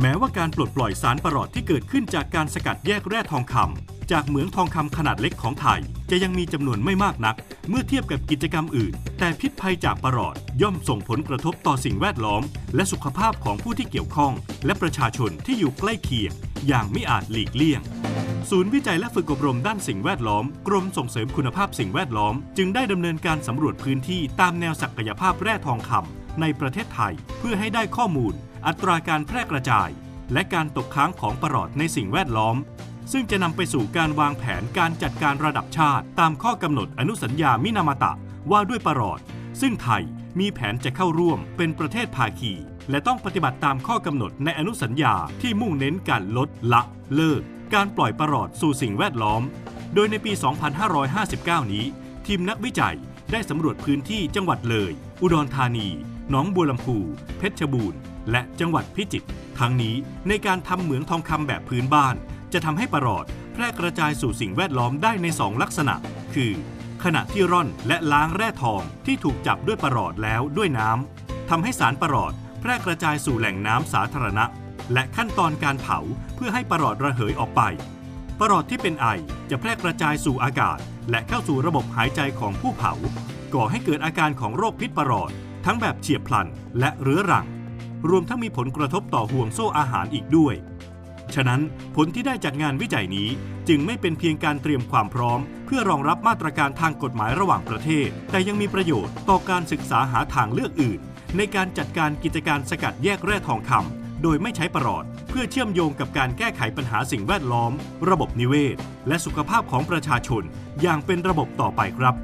แม้ว่าการปลดปล่อยสารประหลอดที่เกิดขึ้นจากการสกัดแยกแร่ทองคำจากเหมืองทองคำขนาดเล็กของไทย จะยังมีจำนวนไม่มากนัก เมื่อเทียบกับกิจกรรมอื่น แต่พิษภัยจากประหลอดย่อมส่งผลกระทบต่อสิ่งแวดล้อม และสุขภาพของผู้ที่เกี่ยวข้อง และประชาชนที่อยู่ใกล้เคียง อย่างไม่อาจหลีกเลี่ยงศูนย์วิจัยและฝึกอบรมด้านสิ่งแวดล้อม กรมส่งเสริมคุณภาพสิ่งแวดล้อม จึงได้ดำเนินการสำรวจพื้นที่ตามแนวศักยภาพแร่ทองคำในประเทศไทย เพื่อให้ได้ข้อมูล อัตราการแพร่กระจาย และการตกค้างของประหลอดในสิ่งแวดล้อม ซึ่งจะนำไปสู่การวางแผนการจัดการระดับชาติ ตามข้อกำหนดอนุสัญญามินามาตะว่าด้วยประหลอด ซึ่งไทยมีแผนจะเข้าร่วมเป็นประเทศภาคี และต้องปฏิบัติตามข้อกำหนดในอนุสัญญาที่มุ่งเน้นการลดละ เลิก การปล่อยประหลอดสู่สิ่งแวดล้อม โดยในปี 2559 นี้ ทีมนักวิจัยได้สำรวจพื้นที่จังหวัดเลย อุดรธานี หนองบัวลำพู เพชรบูรณ์ และจังหวัดพิจิตรทั้งนี้ในการทำเหมืองทองคำแบบพื้นบ้าน จะทำให้ประหลอดแพร่กระจายสู่สิ่งแวดล้อมได้ใน 2 ลักษณะ คือ ขณะที่ร่อนและล้างแร่ทองที่ถูกจับด้วยประหลอดแล้วด้วยน้ำทำให้สารประหลอดแพร่กระจายสู่แหล่งน้ำสาธารณะ และขั้นตอนการเผาเพื่อให้ประหลอดระเหยออกไปประหลอดที่เป็นไอจะแพร่กระจายสู่อากาศ และเข้าสู่ระบบหายใจของผู้เผา ก่อให้เกิดอาการของโรคพิษประหลอด ทั้งแบบเฉียบพลันและเรื้อรัง รวมทั้งมีผลกระทบต่อห่วงโซ่อาหารอีกด้วย ฉะนั้นผลที่ได้จากงานวิจัยนี้จึงไม่เป็นเพียงการเตรียมความพร้อม เพื่อรองรับมาตรการทางกฎหมายระหว่างประเทศ แต่ยังมีประโยชน์ต่อการศึกษาหาทางเลือกอื่น ในการจัดการกิจการสกัดแยกแร่ทองคำโดยไม่ใช้ประหลอด เพื่อเชื่อมโยงกับการแก้ไขปัญหาสิ่งแวดล้อม ระบบนิเวศ และสุขภาพของประชาชน อย่างเป็นระบบต่อไปครับ